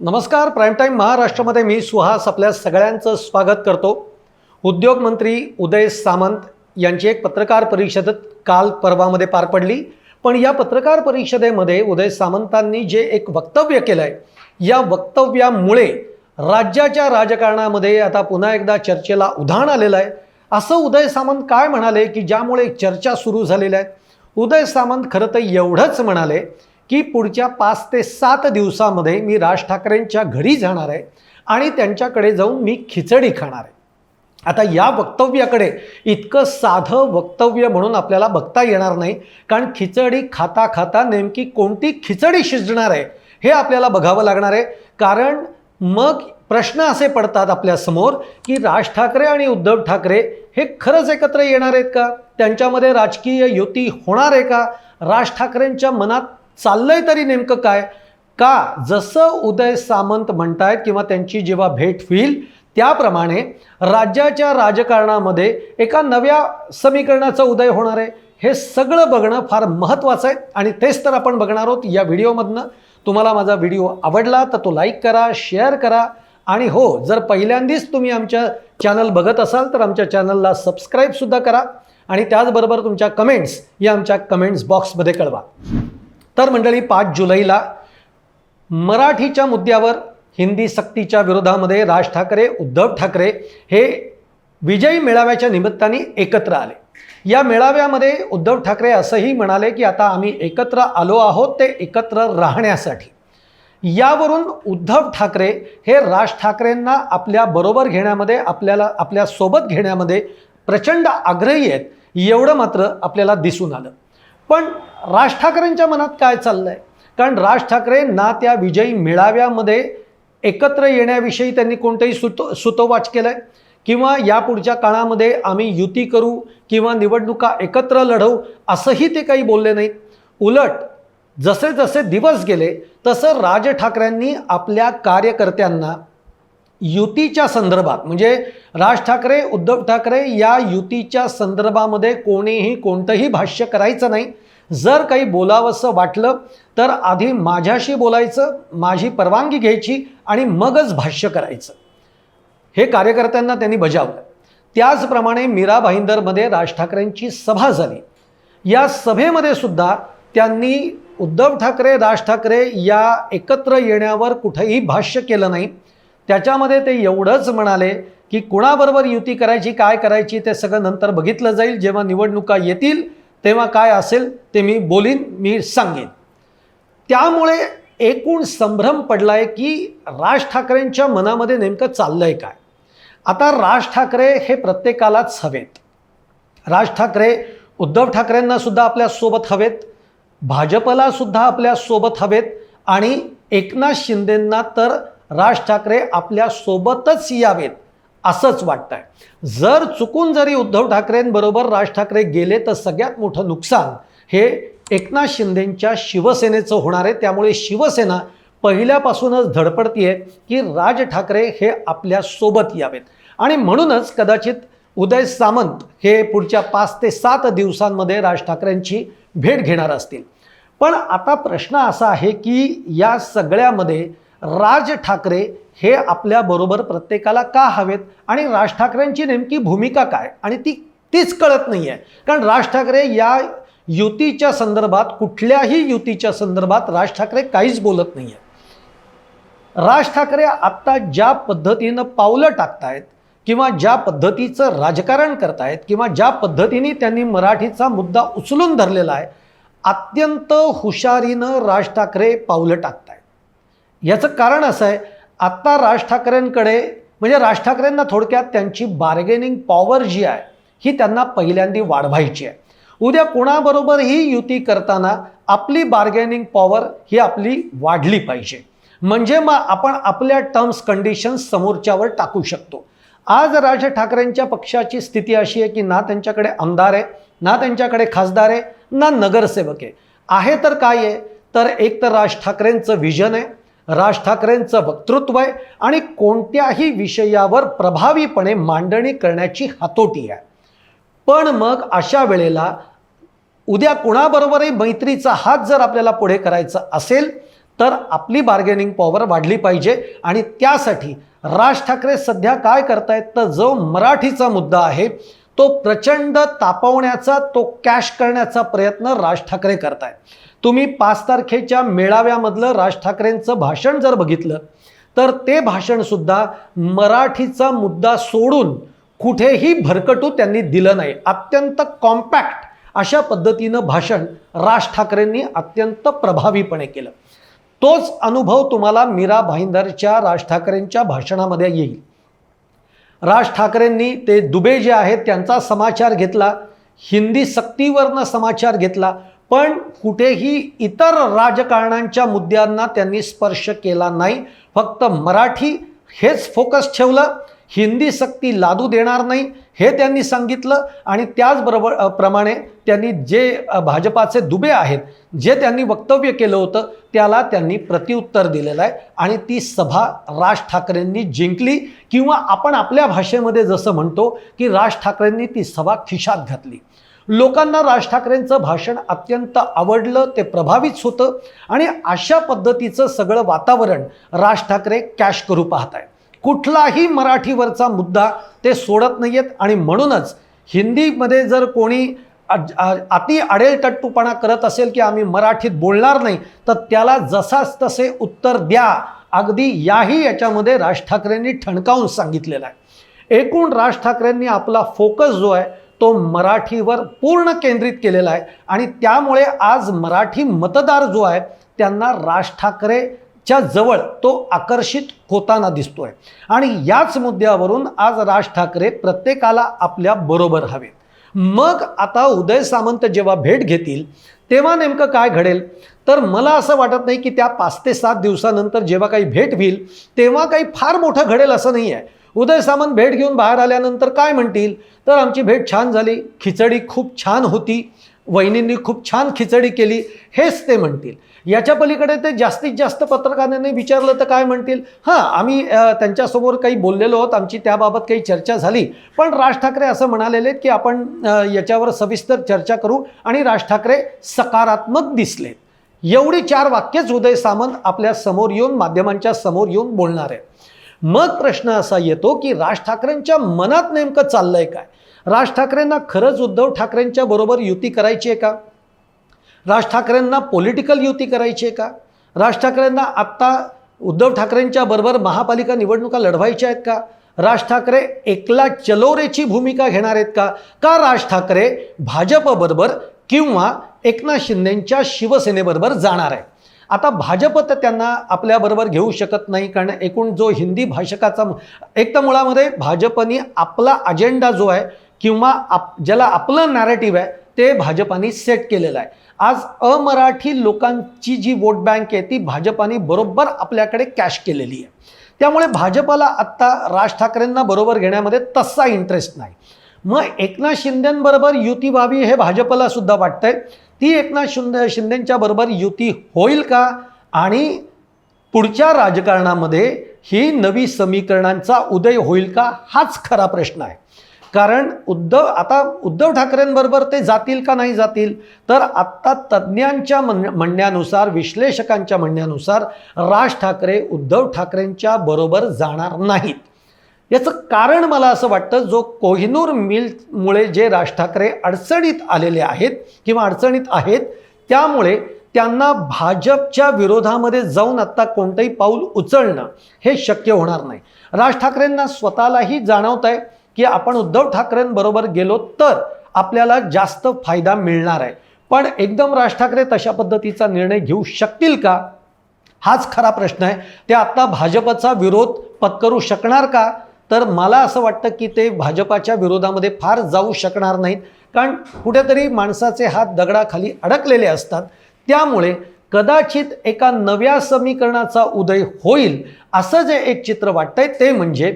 नमस्कार prime time महाराष्ट्रामध्ये मी सुहास आपल्या सगळ्यांचं स्वागत करतो. उद्योगमंत्री उदय सामंत यांची एक पत्रकार परिषद काल परवामध्ये पार पडली. पण या पत्रकार परिषदेमध्ये उदय सामंतांनी जे एक वक्तव्य केलं आहे या वक्तव्यामुळे राज्याच्या राजकारणामध्ये आता पुन्हा एकदा चर्चेला उधाण आलेलं आहे. असं उदय सामंत काय म्हणाले की ज्यामुळे चर्चा सुरू झालेल्या आहेत उदय सामंत खरं तर एवढंच म्हणाले की पुढच्या पाच ते सात दिवसामध्ये मी राज ठाकरेंच्या घरी जाणार आहे आणि त्यांच्याकडे जाऊन मी खिचडी खाणार आहे. आता या वक्तव्याकडे इतकं साधं वक्तव्य म्हणून आपल्याला बघता येणार नाही कारण खिचडी खाता खाता नेमकी कोणती खिचडी शिजणार आहे हे आपल्याला बघावं लागणार आहे. कारण मग प्रश्न असे पडतात आपल्यासमोर की राज ठाकरे आणि उद्धव ठाकरे हे खरंच एकत्र येणार आहेत का? त्यांच्यामध्ये राजकीय युती होणार आहे का? राज ठाकरेंच्या मनात चाललंय तरी नेमकं काय? का जसं उदय सामंत म्हणतायत किंवा त्यांची जेव्हा भेट होईल त्याप्रमाणे राज्याच्या राजकारणामध्ये एका नव्या समीकरणाचा उदय होणार आहे. हे सगळं बघणं फार महत्त्वाचं आहे आणि तेच तर आपण बघणार आहोत या व्हिडिओमधनं. तुम्हाला माझा व्हिडिओ आवडला तर तो लाईक करा शेअर करा आणि हो जर पहिल्यांदाच तुम्ही आमच्या चॅनल बघत असाल तर आमच्या चॅनलला सबस्क्राईबसुद्धा करा आणि त्याचबरोबर तुमच्या कमेंट्स या आमच्या कमेंट्स बॉक्समध्ये कळवा. तर मंडळी पाच जुलैला मराठीच्या मुद्द्यावर हिंदी सक्तीच्या विरोधामध्ये राज ठाकरे उद्धव ठाकरे हे विजयी मेळाव्याच्या निमित्ताने एकत्र आले. या मेळाव्यामध्ये उद्धव ठाकरे असंही म्हणाले की आता आम्ही एकत्र आलो आहोत ते एकत्र राहण्यासाठी. यावरून उद्धव ठाकरे हे राज ठाकरेंना आपल्या बरोबर घेण्यामध्ये आपल्याला आपल्यासोबत घेण्यामध्ये प्रचंड आग्रही आहेत एवढं मात्र आपल्याला दिसून आलं. पण राज ठाकरेंच्या मनात काय चाललं आहे कारण राज ठाकरे ना त्या विजयी मेळाव्यामध्ये एकत्र येण्याविषयी त्यांनी कोणतंही सुत सुतोवाच केलं आहे किंवा यापुढच्या काळामध्ये आम्ही युती करू किंवा निवडणुका एकत्र लढवू असंही ते काही बोलले नाहीत. उलट जसे जसे दिवस गेले तसं राज ठाकरेंनी आपल्या कार्यकर्त्यांना युतीच्या संदर्भात म्हणजे राज ठाकरे उद्धव ठाकरे या युतीच्या संदर्भामध्ये कोणीही कोणतंही भाष्य करायचं नाही. जर काही बोलावंसं वाटलं तर आधी माझ्याशी बोलायचं माझी परवानगी घ्यायची आणि मगच भाष्य करायचं. हे कार्यकर्त्यांना त्यांनी बजावलं. त्याचप्रमाणे मीरा भाईंदरमध्ये राज ठाकरेंची सभा झाली. या सभेमध्ये सुद्धा त्यांनी उद्धव ठाकरे राज ठाकरे या एकत्र येण्यावर कुठंही भाष्य केलं नाही. त्याच्यामध्ये ते एवढंच म्हणाले की कुणाबरोबर युती करायची काय करायची ते सगळं नंतर बघितलं जाईल. जेव्हा निवडणुका येतील तेव्हा काय असेल ते मी बोलीन मी सांगेन. त्यामुळे एकूण संभ्रम पडला आहे की राज ठाकरेंच्या मनामध्ये नेमकं चाललं आहे काय? आता राज ठाकरे हे प्रत्येकालाच हवेत. राज ठाकरे उद्धव ठाकरेंना सुद्धा आपल्यासोबत हवेत. भाजपला सुद्धा आपल्यासोबत हवेत. आणि एकनाथ शिंदेंना तर राज ठाकरे आपल्या सोबतच यावेत असंच वाटतंय. जर चुकून जरी उद्धव ठाकरेंबरोबर राज ठाकरे गेले तर सगळ्यात मोठं नुकसान हे एकनाथ शिंदेंच्या शिवसेनेचं होणार आहे. त्यामुळे शिवसेना पहिल्यापासूनच धडपडतीये की राज ठाकरे हे आपल्यासोबत यावेत. आणि म्हणूनच कदाचित उदय सामंत हे पुढच्या पाच ते सात दिवसांमध्ये राज ठाकरेंची भेट घेणार असतील. पण आता प्रश्न असा आहे की या सगळ्यामध्ये राज ठाकरे हे आपल्याबरोबर प्रत्येकाला का हवेत आणि राज ठाकरेंची नेमकी भूमिका काय? आणि ती तीच कळत नाही आहे कारण राज ठाकरे या युतीच्या संदर्भात कुठल्याही युतीच्या संदर्भात राज ठाकरे काहीच बोलत नाही आहे राज ठाकरे आत्ता ज्या पद्धतीनं पावलं टाकतायत किंवा ज्या पद्धतीचं राजकारण करतायत किंवा ज्या पद्धतीने त्यांनी मराठीचा मुद्दा उचलून धरलेला आहे अत्यंत हुशारीनं राज ठाकरे पावलं टाकतायत. याचं कारण असं आहे आत्ता राज ठाकरेंकडे म्हणजे राज ठाकरेंना थोडक्यात त्यांची बार्गेनिंग पॉवर जी आहे ही त्यांना पहिल्यांदी वाढवायची आहे. उद्या कोणाबरोबरही युती करताना आपली बार्गेनिंग पॉवर ही आपली वाढली पाहिजे. म्हणजे मग आपण आपल्या टर्म्स कंडिशन्स समोरच्यावर टाकू शकतो. आज राज ठाकरेंच्या पक्षाची स्थिती अशी आहे की ना त्यांच्याकडे आमदार आहे ना त्यांच्याकडे खासदार आहे ना नगरसेवक आहे. आहे तर काय आहे? तर एक तर राज ठाकरेंचं विजन आहे राज ठाकरेंचं वक्तृत्व आहे आणि कोणत्याही विषयावर प्रभावीपणे मांडणी करण्याची हातोटी आहे. पण मग अशा वेळेला उद्या कुणाबरोबरही मैत्रीचा हात जर आपल्याला पुढे करायचा असेल तर आपली बार्गेनिंग पॉवर वाढली पाहिजे आणि त्यासाठी राज ठाकरे सध्या काय करतायत तर जो मराठीचा मुद्दा आहे तो प्रचंड तापवण्याचा तो कॅश करण्याचा प्रयत्न राज ठाकरे करतायत. तुम्ही पाच तारखेच्या मेळाव्यामधलं राज ठाकरेंचं भाषण जर बघितलं तर ते भाषणसुद्धा मराठीचा मुद्दा सोडून कुठेही भरकटू त्यांनी दिलं नाही. अत्यंत कॉम्पॅक्ट अशा पद्धतीनं भाषण राज ठाकरेंनी अत्यंत प्रभावीपणे केलं. तोच अनुभव तुम्हाला मीरा भाईंदरच्या राज ठाकरेंच्या भाषणामध्ये येईल. राज ठाकरेंनी ते दुबे जे आहेत त्यांचा समाचार घेतला हिंदी सक्तीवरनं समाचार घेतला पण कुठेही इतर राजकारणांच्या मुद्द्यांना त्यांनी स्पर्श केला नाही. फक्त मराठी हेच फोकस ठेवलं. हिंदी सक्ती लादू देणार नाही हे त्यांनी सांगितलं. आणि त्याचबरोबर प्रमाणे त्यांनी जे भाजपाचे दुबे आहेत जे त्यांनी वक्तव्य केलं होतं त्याला त्यांनी प्रत्युत्तर दिलेलं आहे. आणि ती सभा राज ठाकरेंनी जिंकली. किंवा आपण आपल्या भाषेमध्ये जसं म्हणतो की राज ठाकरेंनी ती सभा खिशात घातली. लोकांना राज ठाकरेंचं भाषण अत्यंत आवडलं ते प्रभावित होतं आणि अशा पद्धतीचं सगळं वातावरण राज ठाकरे कॅश करू पाहत आहे कुठलाही मराठीवरचा मुद्दा ते सोडत नाही आहेत आणि म्हणूनच हिंदीमध्ये जर कोणी अति आडेलटट्टूपणा करत असेल की आम्ही मराठीत बोलणार नाही तर त्याला जसाच तसे उत्तर द्या. अगदी याही याच्यामध्ये राज ठाकरेंनी ठणकावून सांगितलेलं आहे. एकूण राज ठाकरेंनी आपला फोकस जो आहे तो मराठीवर पूर्ण केंद्रित केलेला आहे. आणि त्यामुळे आज मराठी मतदार जो आहे त्यांना राज ठाकरेच्या जवळ तो आकर्षित होताना दिसतोय. आणि याच मुद्द्यावरून आज राज ठाकरे प्रत्येकाला आपल्या बरोबर हवेत. मग आता उदय सामंत जेव्हा भेट घेतील तेव्हा नेमकं काय घडेल? तर मला असं वाटत नाही की त्या पाच ते सात दिवसानंतर जेव्हा काही भेट होईल तेव्हा काही फार मोठं घडेल असं नाही आहे. उदय सामंत भेट घेऊन बाहेर आल्यानंतर काय म्हणतील? तर आमची भेट छान झाली खिचडी खूप छान होती वहिनींनी खूप छान खिचडी केली हेच ते म्हणतील. याच्या पलीकडे ते जास्तीत जास्त पत्रकारांनी विचारलं तर काय म्हणतील? हां आम्ही त्यांच्यासमोर काही बोललेलो आहोत आमची त्याबाबत काही चर्चा झाली. पण राज ठाकरे असं म्हणालेले आहेत की आपण याच्यावर सविस्तर चर्चा करू आणि राज ठाकरे सकारात्मक दिसले एवढी चार वाक्यच उदय सामंत आपल्यासमोर येऊन माध्यमांच्या समोर येऊन बोलणार आहे मग प्रश्न असा येतो की राज ठाकरेंच्या मनात नेमकं चाललंय काय? राज ठाकरेंना खरंच उद्धव ठाकरेंच्या बरोबर युती करायची आहे का? राज ठाकरेंना पॉलिटिकल युती करायची आहे का? राज ठाकरेंना आत्ता उद्धव ठाकरेंच्या बरोबर महापालिका निवडणुका लढवायच्या आहेत का? राज ठाकरे एकला चलोरेची भूमिका घेणार आहेत का? का राज ठाकरे भाजपबरोबर किंवा एकनाथ शिंदेंच्या शिवसेनेबरोबर जाणार आहे. आता भाजप तर त्यांना आपल्याबरोबर घेऊ शकत नाही कारण एकूण जो हिंदी भाषकाचा एक तर मुळामध्ये भाजपनी आपला अजेंडा जो आहे किंवा आप ज्याला आपलं नॅरेटिव्ह आहे ते भाजपाने सेट केलेलं आहे. आज अमराठी लोकांची जी वोट बँक आहे ती भाजपाने बरोबर आपल्याकडे कॅश केलेली आहे. त्यामुळे भाजपाला आत्ता राज ठाकरेंना बरोबर घेण्यामध्ये तसा इंटरेस्ट नाही. मग एकनाथ शिंदेबरोबर युती व्हावी हे भाजपला सुद्धा वाटतंय. ती एकनाथ शिंदे शिंदेच्या बरोबर युती होईल का? आणि पुढच्या राजकारणामध्ये ही नवी समीकरणांचा उदय होईल का? हाच खरा प्रश्न आहे. कारण उद्धव आता उद्धव ठाकरेंबरोबर ते जातील का नाही जातील? तर आत्ता तज्ज्ञांच्या म्हण म्हणण्यानुसार विश्लेषकांच्या म्हणण्यानुसार राज ठाकरे उद्धव ठाकरेंच्या बरोबर जाणार नाहीत. याचं कारण मला असं वाटतं जो कोहिनूर मिलमुळे जे राज ठाकरे अडचणीत आलेले आहेत किंवा अडचणीत आहेत त्यामुळे त्यांना भाजपच्या विरोधामध्ये जाऊन आत्ता कोणतंही पाऊल उचलणं हे शक्य होणार नाही. राज ठाकरेंना स्वतःलाही जाणवत आहे की आपण उद्धव ठाकरेंबरोबर गेलो तर आपल्याला जास्त फायदा मिळणार आहे. पण एकदम राज ठाकरे तशा पद्धतीचा निर्णय घेऊ शकतील का? हाच खरा प्रश्न आहे. ते आत्ता भाजपचा विरोध पत्करू शकणार का? तर मला असं वाटतं की ते भाजपाच्या विरोधामध्ये फार जाऊ शकणार नाहीत. कारण कुठेतरी माणसाचे हात दगडाखाली अडकलेले असतात. त्यामुळे कदाचित एका नव्या समीकरणाचा उदय होईल असं जे एक चित्र वाटतंय ते म्हणजे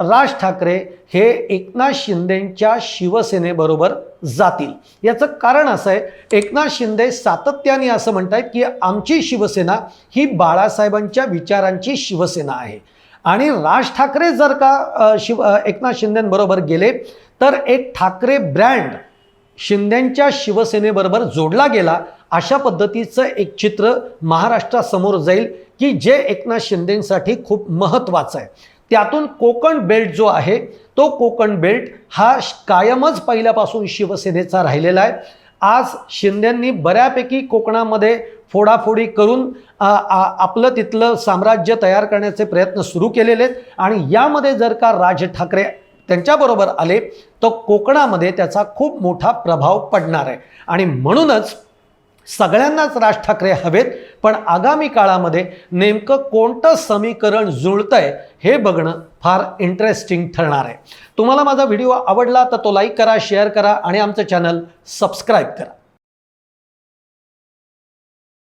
राज ठाकरे हे एकनाथ शिंदेंच्या शिवसेनेबरोबर जातील. याचं कारण असं आहे एकनाथ शिंदे सातत्याने असं म्हणत आहेत की आमची शिवसेना ही बाळासाहेबांच्या विचारांची शिवसेना आहे. आणि राज ठाकरे जर का शिव एकनाथ शिंदेबरोबर गेले तर एक ठाकरे ब्रँड शिंदेंच्या शिवसेनेबरोबर जोडला गेला अशा पद्धतीचं एक चित्र महाराष्ट्रासमोर जाईल की जे एकनाथ शिंदेसाठी खूप महत्त्वाचं आहे. त्यातून कोकण बेल्ट जो आहे तो कोकण बेल्ट हा कायमच पहिल्यापासून शिवसेनेचा राहिलेला आहे. आज शिंदेंनी बऱ्यापैकी कोकणामध्ये फोडाफोडी करून आ, आपलं तिथलं साम्राज्य तयार करण्याचे प्रयत्न सुरू केलेले आहेत. आणि यामध्ये जर का राज ठाकरे त्यांच्याबरोबर आले तर कोकणामध्ये त्याचा खूप मोठा प्रभाव पडणार आहे. आणि म्हणूनच सगळ्यांनाच राज ठाकरे हवेत पण आगामी काळामध्ये नेमकं कोणतं समीकरण जुळतंय हे बघणं फार इंटरेस्टिंग ठरणार आहे. तुम्हाला माझा व्हिडिओ आवडला तर तो लाईक करा शेअर करा आणि आमचं चॅनल सबस्क्राईब करा.